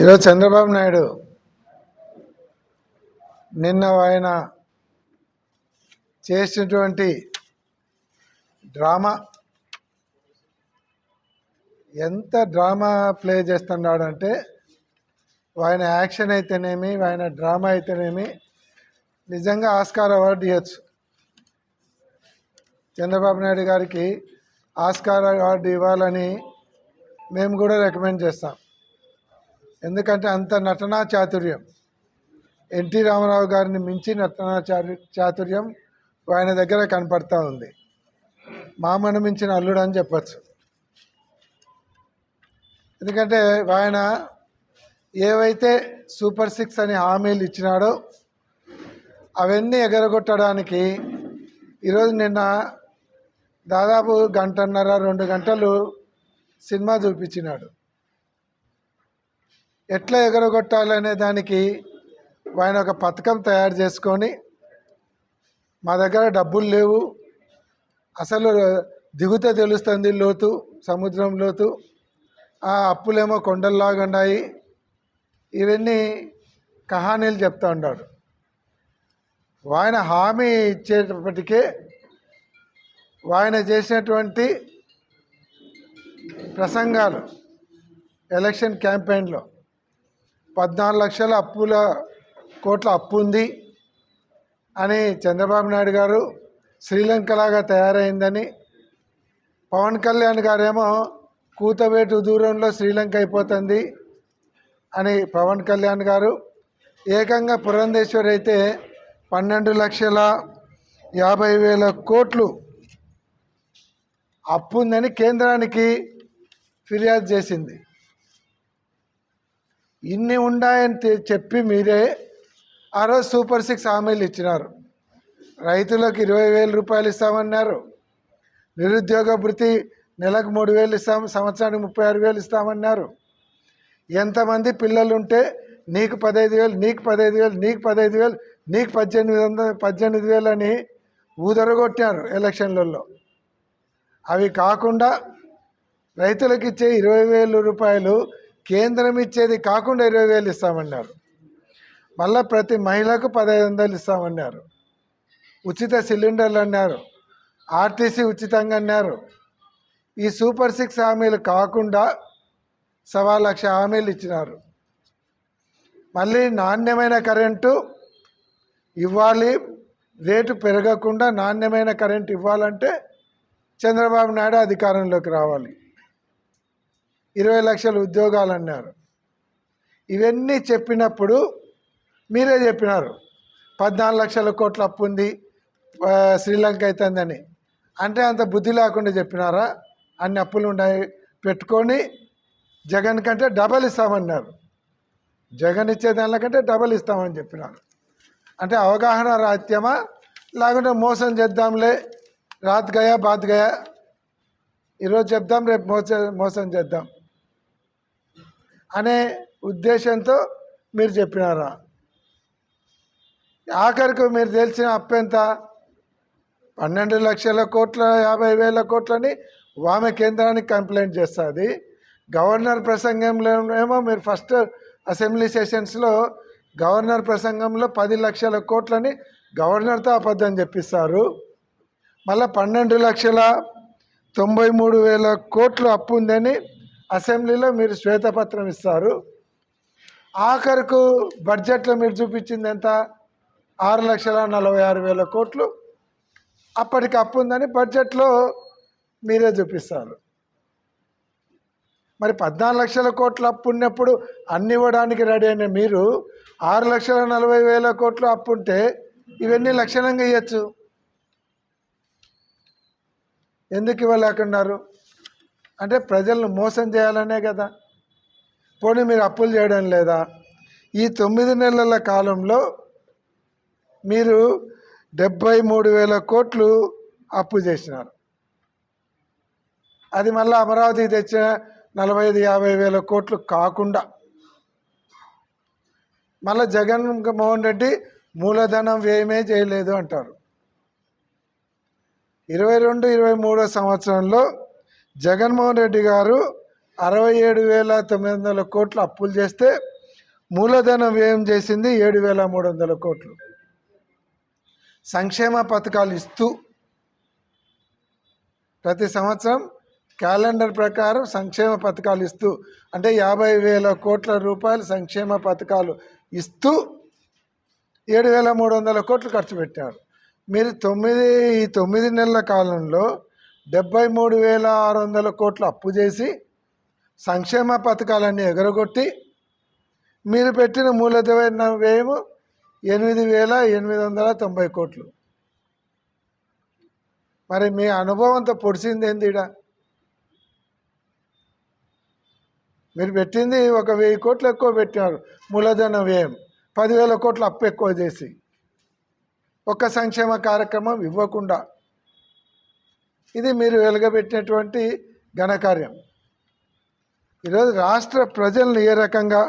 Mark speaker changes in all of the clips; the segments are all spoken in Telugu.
Speaker 1: ఈరోజు చంద్రబాబు నాయుడు నిన్న ఆయన చేసినటువంటి డ్రామా ఎంత డ్రామా ప్లే చేస్తున్నాడంటే ఆయన యాక్షన్ అయితేనేమి ఆయన డ్రామా అయితేనేమి నిజంగా ఆస్కార్ అవార్డు ఇవ్వచ్చు. చంద్రబాబు నాయుడు గారికి ఆస్కార్ అవార్డు ఇవ్వాలని మేము కూడా రికమెండ్ చేస్తాం. ఎందుకంటే అంత నటనా చాతుర్యం. ఎన్టీ రామారావు గారిని మించి నటనా చాతుర్యం ఆయన దగ్గర కనపడతా ఉంది. మామను మించిన అల్లుడు అని చెప్పచ్చు. ఎందుకంటే ఆయన ఏవైతే సూపర్ సిక్స్ అని హామీలు ఇచ్చినాడో అవన్నీ ఎగరగొట్టడానికి ఈరోజు నిన్న దాదాపు గంటన్నర రెండు గంటలు సినిమా చూపించినాడు. ఎట్లా ఎగరగొట్టాలనే దానికి ఆయన ఒక పథకం తయారు చేసుకొని మా దగ్గర డబ్బులు లేవు. అసలు దిగుతే తెలుస్తుంది లోతు సముద్రం లోతు. ఆ అప్పులేమో కొండల్లాగా ఉన్నాయి. ఇవన్నీ కహానీలు చెప్తా ఉన్నాడు ఆయన హామీ ఇచ్చేటప్పటికే ఆయన చేసినటువంటి ప్రసంగాలు ఎలక్షన్ క్యాంపెయిన్లో పద్నాలుగు లక్షల అప్పుల కోట్ల అప్పు ఉంది అని చంద్రబాబు నాయుడు గారు శ్రీలంకలాగా తయారైందని పవన్ కళ్యాణ్ గారేమో కూతవేటు దూరంలో శ్రీలంక అయిపోతుంది అని పవన్ కళ్యాణ్ గారు ఏకంగా పురంధేశ్వర్ అయితే పన్నెండు లక్షల యాభై వేల కోట్లు అప్పు ఉందని కేంద్రానికి ఫిర్యాదు చేసింది. ఇన్ని ఉన్నాయని చెప్పి మీరే ఆ రోజు సూపర్ సిక్స్ హామీలు ఇచ్చినారు. రైతులకు ఇరవై వేల రూపాయలు ఇస్తామన్నారు. నిరుద్యోగ భృతి నెలకు మూడు వేలు ఇస్తాం సంవత్సరానికి ముప్పై ఆరు వేలు ఇస్తామన్నారు. ఎంతమంది పిల్లలు ఉంటే నీకు పదహైదు వేలు నీకు పదహైదు వేలు నీకు పదహైదు వేలు నీకు పద్దెనిమిది వందల పద్దెనిమిది వేలు అని ఊదరగొట్టారు ఎలక్షన్లలో. అవి కాకుండా రైతులకు ఇచ్చే ఇరవై వేలు రూపాయలు కేంద్రం ఇచ్చేది కాకుండా ఇరవై వేలు ఇస్తామన్నారు. మళ్ళీ ప్రతి మహిళకు పదహైదు వందలు ఇస్తామన్నారు. ఉచిత సిలిండర్లు అన్నారు. ఆర్టీసీ ఉచితంగా అన్నారు. ఈ సూపర్ సిక్స్ హామీలు కాకుండా సవా లక్ష హామీలు ఇచ్చినారు. మళ్ళీ నాణ్యమైన కరెంటు ఇవ్వాలి. రేటు పెరగకుండా నాణ్యమైన కరెంటు ఇవ్వాలంటే చంద్రబాబు నాయుడు అధికారంలోకి రావాలి. ఇరవై లక్షల ఉద్యోగాలు అన్నారు ఇవన్నీ చెప్పినప్పుడు మీరే చెప్పినారు. పద్నాలుగు లక్షల కోట్ల అప్పు ఉంది శ్రీలంక అవుతుందని అంటే అంత బుద్ధి లేకుండా చెప్పినారా? అన్ని అప్పులు ఉన్నాయి పెట్టుకొని జగన్ కంటే డబల్ ఇస్తామన్నారు. జగన్ ఇచ్చే దానికంటే డబల్ ఇస్తామని చెప్పినారు. అంటే అవగాహన రాహిత్యమా లేకుంటే మోసం చేద్దాంలే రాత్ గయా బాత్ గయా ఈరోజు చెప్దాం రేపు మోస మోసం చేద్దాం. అనే ఉద్దేశంతో మీరు చెప్పినారా? ఆఖరికి మీరు తెలిసిన అప్పు ఎంత? పన్నెండు లక్షల కోట్ల యాభై వేల కోట్లని వామె కేంద్రానికి కంప్లైంట్ చేస్తుంది. గవర్నర్ ప్రసంగంలో ఏమో మీరు ఫస్ట్ అసెంబ్లీ సెషన్స్లో గవర్నర్ ప్రసంగంలో పది లక్షల కోట్లని గవర్నర్తో అబద్ధం చెప్పిస్తారు. మళ్ళీ పన్నెండు లక్షల తొంభై మూడు వేల కోట్లు అప్పు ఉందని అసెంబ్లీలో మీరు శ్వేతపత్రం ఇస్తారు. ఆఖరుకు బడ్జెట్లో మీరు చూపించింది ఎంత? ఆరు లక్షల నలభై ఆరు వేల కోట్లు. అప్పటికి అప్పు ఉందని బడ్జెట్లో మీరే చూపిస్తారు. మరి పద్నాలుగు లక్షల కోట్ల అప్పు ఉన్నప్పుడు అన్ని ఇవ్వడానికి రెడీ అయిన మీరు ఆరు లక్షల నలభై వేల కోట్లు అప్పు ఉంటే ఇవన్నీ లక్షణంగా ఇవ్వచ్చు ఎందుకు ఇవ్వలేకున్నారు? అంటే ప్రజలను మోసం చేయాలనే కదా. పోనీ మీరు అప్పులు చేయడం లేదా? ఈ తొమ్మిది నెలల కాలంలో మీరు డెబ్బై మూడు వేల కోట్లు అప్పు చేసినారు. అది మళ్ళీ అమరావతి తెచ్చిన నలభై ఐదు యాభై వేల కోట్లు కాకుండా. మళ్ళీ జగన్ మోహన్ రెడ్డి మూలధనం వ్యయమే చేయలేదు అంటారు. ఇరవై రెండు ఇరవై మూడో సంవత్సరంలో జగన్మోహన్ రెడ్డి గారు అరవై ఏడు వేల తొమ్మిది వందల కోట్లు అప్పులు చేస్తే మూలధన వ్యయం చేసింది ఏడు వేల మూడు వందల కోట్లు. సంక్షేమ పథకాలు ఇస్తూ ప్రతి సంవత్సరం క్యాలెండర్ ప్రకారం సంక్షేమ పథకాలు ఇస్తూ అంటే యాభై వేల కోట్ల రూపాయలు సంక్షేమ పథకాలు ఇస్తూ ఏడు వేల మూడు వందల కోట్లు ఖర్చు పెట్టారు. మీరు తొమ్మిది ఈ తొమ్మిది నెలల కాలంలో డెబ్బై మూడు వేల ఆరు వందల కోట్లు అప్పు చేసి సంక్షేమ పథకాలన్నీ ఎగరగొట్టి మీరు పెట్టిన మూలధన వ్యయము ఎనిమిది వేల ఎనిమిది వందల తొంభై కోట్లు. మరి మీ అనుభవంతో పొడిచింది ఏందిడా మీరు పెట్టింది ఒక వెయ్యి కోట్లు ఎక్కువ పెట్టినారు మూలధన వ్యయం. పదివేల కోట్లు అప్పు ఎక్కువ చేసి. ఒక సంక్షేమ కార్యక్రమం ఇవ్వకుండా ఇది మీరు వెలగబెట్టినటువంటి ఘనకార్యం. ఈరోజు రాష్ట్ర ప్రజల్ని ఏ రకంగా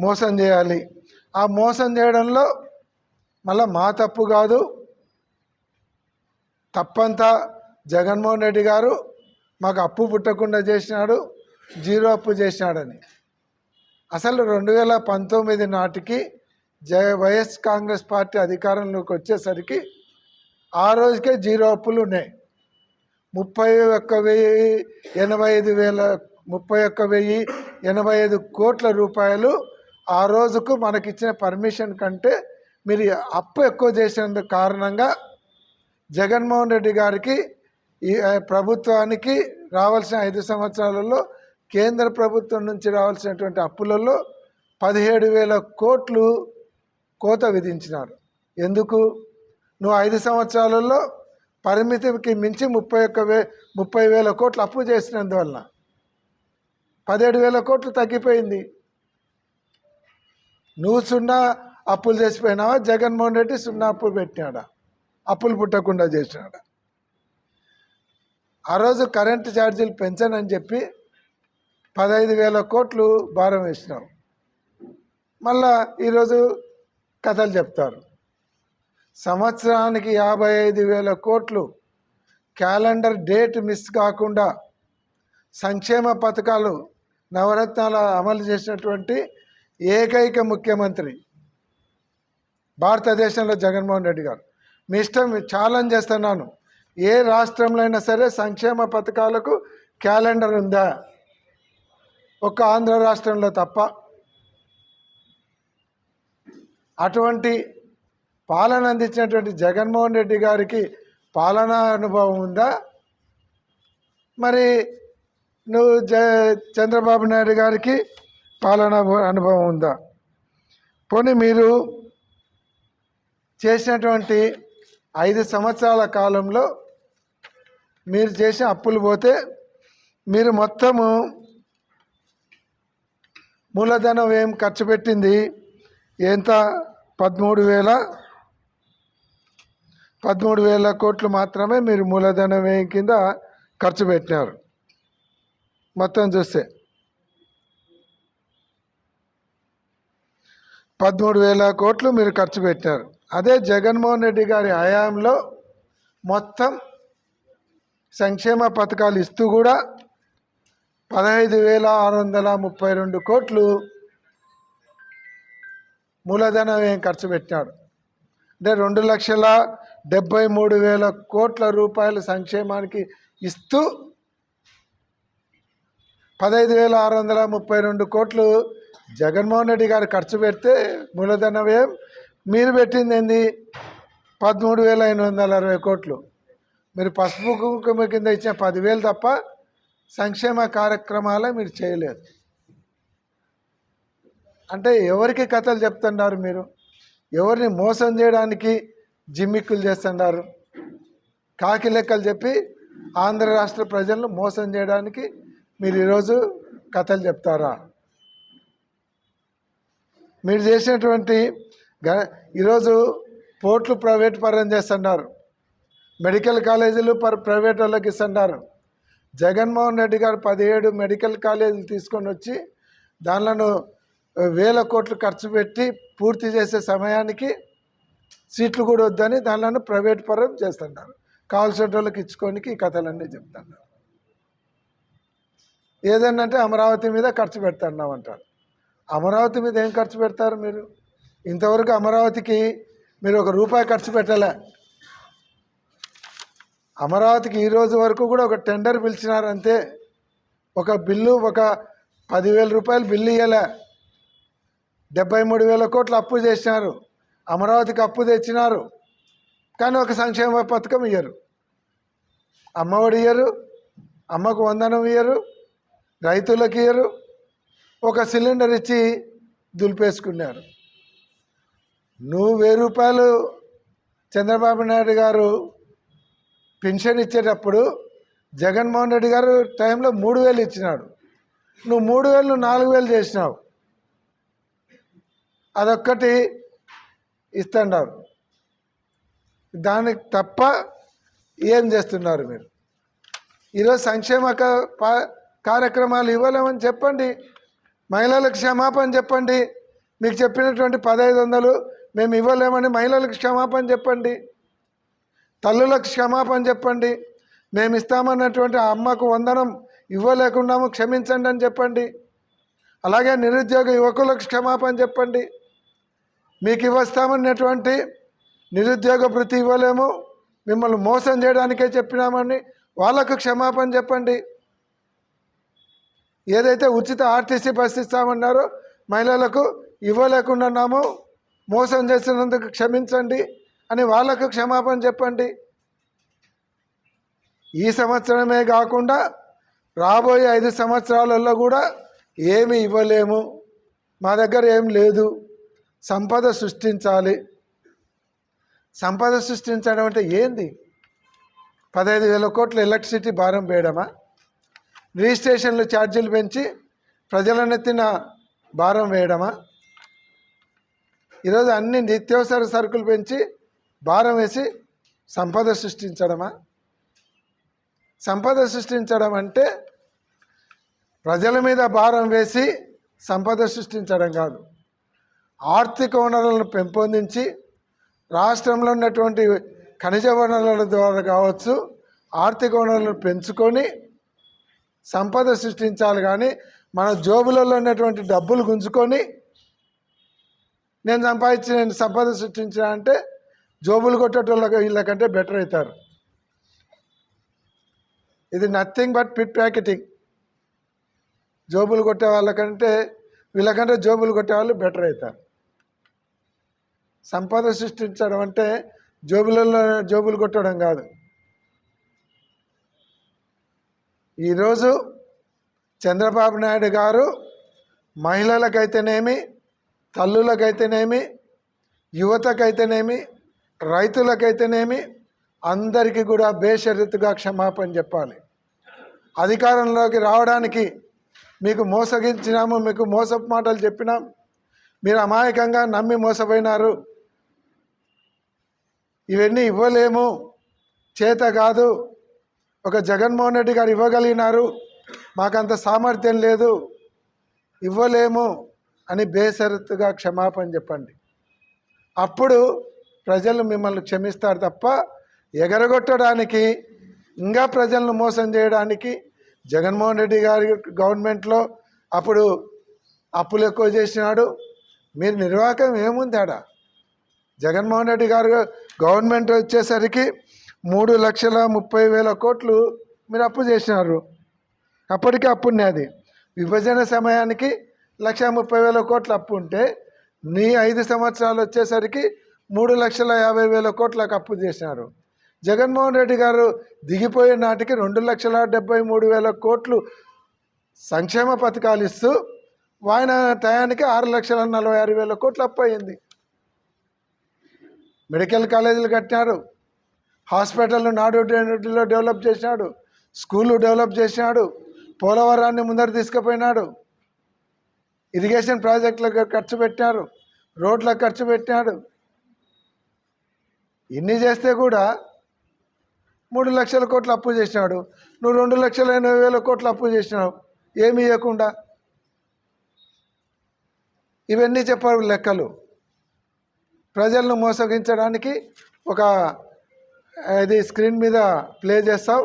Speaker 1: మోసం చేయాలి? ఆ మోసం చేయడంలో మళ్ళీ మా తప్పు కాదు. తప్పంతా జగన్మోహన్ రెడ్డి గారు మాకు అప్పు పుట్టకుండా చేసినాడు జీరో అప్పు చేసినాడని. అసలు రెండు వేల పంతొమ్మిది నాటికి జ వైఎస్ కాంగ్రెస్ పార్టీ అధికారంలోకి వచ్చేసరికి ఆ రోజుకే జీరో అప్పులు ఉన్నాయి. ముప్పై ఒక్క వెయ్యి ఎనభై ఐదు వేల ముప్పై ఒక్క వెయ్యి ఎనభై ఐదు కోట్ల రూపాయలు ఆ రోజుకు మనకిచ్చిన పర్మిషన్ కంటే మీరు అప్పు ఎక్కువ చేసినందుకు కారణంగా జగన్మోహన్ రెడ్డి గారికి ఈ ప్రభుత్వానికి రావాల్సిన ఐదు సంవత్సరాలలో కేంద్ర ప్రభుత్వం నుంచి రావాల్సినటువంటి అప్పులలో పదిహేడు వేల కోట్లు కోత విధించినారు. ఎందుకు? నువ్వు ఐదు సంవత్సరాలలో పరిమితికి మించి ముప్పై ఒక్క వే ముప్పై వేల కోట్లు అప్పు చేసినందువలన పదిహేడు వేల కోట్లు తగ్గిపోయింది. నువ్వు సున్నా అప్పులు చేసిపోయినావా? జగన్మోహన్ రెడ్డి సున్నా అప్పులు పెట్టినాడా? అప్పులు పుట్టకుండా చేసినాడా? ఆ రోజు కరెంటు ఛార్జీలు పెంచనని చెప్పి పదహైదు వేల కోట్లు భారం వేసినావు మళ్ళా ఈరోజు కథలు చెప్తారు. సంవత్సరానికి యాభై ఐదు వేల కోట్లు క్యాలెండర్ డేట్ మిస్ కాకుండా సంక్షేమ పథకాలు నవరత్నాల అమలు చేసినటువంటి ఏకైక ముఖ్యమంత్రి భారతదేశంలో జగన్మోహన్ రెడ్డి గారు. మీ ఇష్టం ఛాలెంజ్ చేస్తున్నాను. ఏ రాష్ట్రంలో అయినా సరే సంక్షేమ పథకాలకు క్యాలెండర్ ఉందా? ఒక్క ఆంధ్ర రాష్ట్రంలో తప్ప. అటువంటి పాలన అందించినటువంటి జగన్మోహన్ రెడ్డి గారికి పాలనా అనుభవం ఉందా? మరి నువ్వు జ చంద్రబాబు నాయుడు గారికి పాలనా అనుభవం ఉందా? పోనీ మీరు చేసినటువంటి ఐదు సంవత్సరాల కాలంలో మీరు చేసిన అప్పులు పోతే మీరు మొత్తము మూలధనం ఏం ఖర్చు పెట్టింది? ఎంత? పదమూడు వేల పదమూడు వేల కోట్లు మాత్రమే మీరు మూలధన వ్యయం కింద ఖర్చు పెట్టినారు. మొత్తం చూస్తే. పదమూడు వేల కోట్లు మీరు ఖర్చు పెట్టినారు. అదే జగన్మోహన్ రెడ్డి గారి హయాంలో మొత్తం సంక్షేమ పథకాలు ఇస్తూ కూడా పదహైదు వేల ఆరు వందల ముప్పై రెండు కోట్లు మూలధన వ్యయం ఖర్చు పెట్టినాడు. అంటే రెండు లక్షల డెబ్బై మూడు వేల కోట్ల రూపాయల సంక్షేమానికి ఇస్తూ పదహైదు వేల ఆరు వందల ముప్పై రెండు కోట్లు జగన్మోహన్ రెడ్డి గారు ఖర్చు పెడితే మూలధన వ్యయం మీరు పెట్టింది ఏంది? పదమూడు వేల ఎనిమిది వందల అరవై కోట్లు. మీరు పసుపు కుంకుమ కింద ఇచ్చిన పదివేలు తప్ప సంక్షేమ కార్యక్రమాలే మీరు చేయలేదు. అంటే ఎవరికి కథలు చెప్తున్నారు మీరు? ఎవరిని మోసం చేయడానికి జిమ్మిక్కులు చేస్తున్నారు. కాకి లెక్కలు చెప్పి ఆంధ్ర రాష్ట్ర ప్రజలను మోసం చేయడానికి మీరు ఈరోజు కథలు చెప్తారా? మీరు చేసినటువంటి గ- ఈరోజు పోర్ట్లు ప్రైవేట్ పరం చేస్తున్నారు. మెడికల్ కాలేజీలు పర్ ప్రైవేట్ వాళ్ళకి ఇస్తున్నారు. జగన్మోహన్ రెడ్డి గారు పదిహేడు మెడికల్ కాలేజీలు తీసుకొని వచ్చి దానిలను వేల కోట్లు ఖర్చు పెట్టి పూర్తి చేసే సమయానికి సీట్లు కూడా వద్దని దానిలను ప్రైవేట్ పరం చేస్తున్నారు. కావాల్సిన వాళ్ళకి ఇచ్చుకోనికి ఈ కథలన్నీ చెప్తున్నారు. ఏదన్నంటే అమరావతి మీద ఖర్చు పెడుతున్నాం అంటారు. అమరావతి మీద ఏం ఖర్చు పెడతారు మీరు? ఇంతవరకు అమరావతికి మీరు ఒక రూపాయి ఖర్చు పెట్టలే. అమరావతికి ఈ రోజు వరకు కూడా ఒక టెండర్ పిలిచినారు అంతే ఒక బిల్లు ఒక పదివేల రూపాయలు బిల్లు ఇవ్వలే డెబ్బై మూడు వేల కోట్లు అప్పు చేసినారు. అమరావతికి అప్పు తెచ్చినారు. కానీ ఒక సంక్షేమ పథకం ఇయ్యరు. అమ్మఒడి ఇయ్యరు అమ్మకు వందనం ఇయ్యరు రైతులకు ఇయ్యరు ఒక సిలిండర్ ఇచ్చి దులిపేసుకున్నారు. నువ్వు వెయ్యి రూపాయలు చంద్రబాబు నాయుడు గారు పెన్షన్ ఇచ్చేటప్పుడు జగన్మోహన్ రెడ్డి గారు టైంలో మూడు వేలు ఇచ్చినాడు. నువ్వు మూడు వేలు నువ్వు నాలుగు వేలు చేసినావు. అదొక్కటి ఇస్తున్నారు దానికి తప్ప ఏం చేస్తున్నారు మీరు? ఈరోజు సంక్షేమ క- కార్యక్రమాలు ఇవ్వలేమని చెప్పండి. మహిళలకు క్షమాపణ చెప్పండి. మీకు చెప్పినటువంటి పదహైదు వందలు మేము ఇవ్వలేమని మహిళలకు క్షమాపణ చెప్పండి. తల్లులకు క్షమాపణ చెప్పండి. మేము ఇస్తామన్నటువంటి ఆ అమ్మకు వందనం ఇవ్వలేకుండా క్షమించండి అని చెప్పండి. అలాగే నిరుద్యోగ యువకులకు క్షమాపణ చెప్పండి. మీకు ఇవ్వస్తామన్నటువంటి నిరుద్యోగ భృతి ఇవ్వలేము. మిమ్మల్ని మోసం చేయడానికే చెప్పినామని వాళ్ళకు క్షమాపణ చెప్పండి. ఏదైతే ఉచిత ఆర్టీసీ బస్ ఇస్తామన్నారో మహిళలకు ఉన్నాము. మోసం చేసినందుకు క్షమించండి అని వాళ్ళకు క్షమాపణ చెప్పండి. ఈ సంవత్సరమే కాకుండా రాబోయే ఐదు సంవత్సరాలలో కూడా ఏమి ఇవ్వలేము. మా దగ్గర ఏం లేదు. సంపద సృష్టించాలి. సంపద సృష్టించడం అంటే ఏంది? పదహైదు వేల కోట్ల ఎలక్ట్రిసిటీ భారం వేయడమా? రిజిస్ట్రేషన్లు ఛార్జీలు పెంచి ప్రజలనెత్తిన భారం వేయడమా? ఈరోజు అన్ని నిత్యావసర సరుకులు పెంచి భారం వేసి సంపద సృష్టించడమా? సంపద సృష్టించడం అంటే ప్రజల మీద భారం వేసి సంపద సృష్టించడం కాదు. ఆర్థిక వనరులను పెంపొందించి రాష్ట్రంలో ఉన్నటువంటి ఖనిజ వనరుల ద్వారా కావచ్చు ఆర్థిక వనరులను పెంచుకొని సంపద సృష్టించాలి కానీ మన జోబులలో ఉన్నటువంటి డబ్బులు గుంజుకొని నేను సంపాదించి నేను సంపద సృష్టించిన అంటే జోబులు కొట్టేటోళ్ళకి వీళ్ళకంటే బెటర్ అవుతారు. ఇది నథింగ్ బట్ పిట్ ప్యాకెటింగ్ జోబులు కొట్టే వాళ్ళకంటే వీళ్ళకంటే జోబులు కొట్టే వాళ్ళు బెటర్ అవుతారు. సంపద సృష్టించడం అంటే జోబులలో జోబులు కొట్టడం కాదు. ఈరోజు చంద్రబాబు నాయుడు గారు మహిళలకైతేనేమి తల్లులకైతేనేమి యువతకైతేనేమి రైతులకైతేనేమి అందరికీ కూడా బేషరతుగా క్షమాపణ చెప్పాలి. అధికారంలోకి రావడానికి మీకు మోసగించినాము మీకు మోసపు మాటలు చెప్పినాం. మీరు అమాయకంగా నమ్మి మోసపోయినారు. ఇవన్నీ ఇవ్వలేము. చేత కాదు. ఒక జగన్మోహన్ రెడ్డి గారు ఇవ్వగలిగినారు. మాకంత సామర్థ్యం లేదు. ఇవ్వలేము అని బేసరతుగా క్షమాపణ చెప్పండి. అప్పుడు ప్రజలు మిమ్మల్ని క్షమిస్తారు తప్ప ఎగరగొట్టడానికి ఇంకా ప్రజలను మోసం చేయడానికి జగన్మోహన్ రెడ్డి గారి గవర్నమెంట్లో అప్పుడు అప్పులు ఎక్కువ చేసినాడు. మీరు నిర్వాహకం ఏముంది ఆడ? జగన్మోహన్ రెడ్డి గారు గవర్నమెంట్ వచ్చేసరికి మూడు లక్షల ముప్పై వేల కోట్లు మీరు అప్పు చేసినారు. అప్పటికే అప్పు ఉన్నది విభజన సమయానికి లక్ష ముప్పై వేల కోట్ల అప్పు ఉంటే నీ ఐదు సంవత్సరాలు వచ్చేసరికి మూడు లక్షల యాభై వేల కోట్లకు అప్పు చేసినారు. జగన్మోహన్ రెడ్డి గారు దిగిపోయే నాటికి రెండు లక్షల డెబ్బై మూడు వేల కోట్లు సంక్షేమ పథకాలు ఇస్తూ ఆయన టయానికి ఆరు లక్షల నలభై ఆరు వేల కోట్లు అప్పు అయింది. మెడికల్ కాలేజీలు కట్టినాడు హాస్పిటల్ నాడు నేడులో డెవలప్ చేసినాడు. స్కూళ్ళు డెవలప్ చేసినాడు. పోలవరాన్ని ముందర తీసుకుపోయినాడు. ఇరిగేషన్ ప్రాజెక్టులకు ఖర్చు పెట్టారు రోడ్లకు ఖర్చు పెట్టాడు ఇన్ని చేస్తే కూడా మూడు లక్షల కోట్లు అప్పు చేసినాడు. నువ్వు రెండు లక్షల ఎనభై వేల కోట్లు అప్పు చేసినావు. ఏమి ఇవ్వకుండా ఇవన్నీ చెప్పారు లెక్కలు. ప్రజలను మోసగించడానికి ఒక ఇది స్క్రీన్ మీద ప్లే చేస్తావు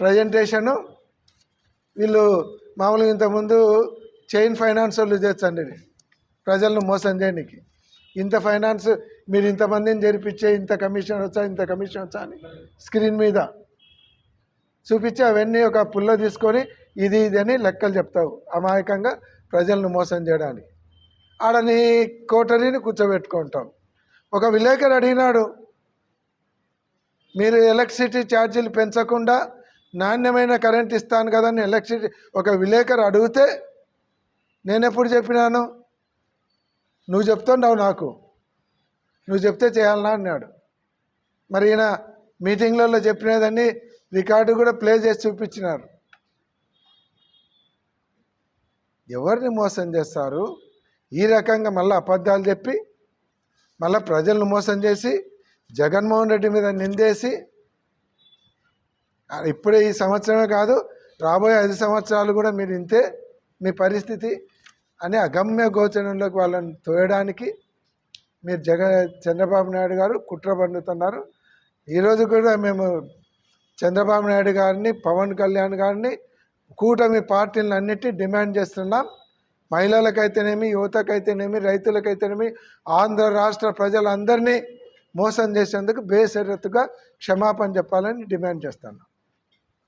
Speaker 1: ప్రజెంటేషను. వీళ్ళు మామూలుగా ఇంతకుముందు చైన్ ఫైనాన్స్ వాళ్ళు చేస్తండి ప్రజలను మోసం చేయడానికి ఇంత ఫైనాన్స్ మీరు ఇంతమందిని జరిపించే ఇంత కమిషన్ వచ్చా ఇంత కమిషన్ వచ్చా అని స్క్రీన్ మీద చూపించి అవన్నీ ఒక పుల్ల తీసుకొని ఇది ఇది అని లెక్కలు చెప్తావు. అమాయకంగా ప్రజలను మోసం చేయడానికి. ఆడని కోటరీని కూర్చోబెట్టుకుంటావు. ఒక విలేకరు అడిగినాడు మీరు ఎలక్ట్రిసిటీ ఛార్జీలు పెంచకుండా నాణ్యమైన కరెంట్ ఇస్తాను కదని ఎలక్ట్రిసిటీ ఒక విలేకరు అడిగితే నేను ఎప్పుడు చెప్పినాను? నువ్వు చెప్తున్నావు నాకు. నువ్వు చెప్తే చేయాలన్నా అన్నాడు. మరి ఈయన మీటింగ్లలో చెప్పినదని రికార్డు కూడా ప్లే చేసి చూపించినారు. ఎవరిని మోసం చేస్తారు? ఈ రకంగా మళ్ళీ అబద్ధాలు చెప్పి మళ్ళీ ప్రజలను మోసం చేసి జగన్మోహన్ రెడ్డి మీద నిందేసి ఇప్పుడే ఈ సంవత్సరమే కాదు రాబోయే ఐదు సంవత్సరాలు కూడా మీరు ఇంతే మీ పరిస్థితి అని అగమ్య గోచరంలోకి వాళ్ళని తోయడానికి మీరు జగ చంద్రబాబు నాయుడు గారు కుట్ర పండుతున్నారు ఈరోజు కూడా మేము చంద్రబాబు నాయుడు గారిని పవన్ కళ్యాణ్ గారిని కూటమి పార్టీలను అన్నిటి డిమాండ్ చేస్తున్నాం. మహిళలకైతేనేమి యువతకైతేనేమి రైతులకైతేనేమి ఆంధ్ర రాష్ట్ర ప్రజలందరినీ మోసం చేసేందుకు బేసరత్తుగా క్షమాపణ చెప్పాలని డిమాండ్ చేస్తాను.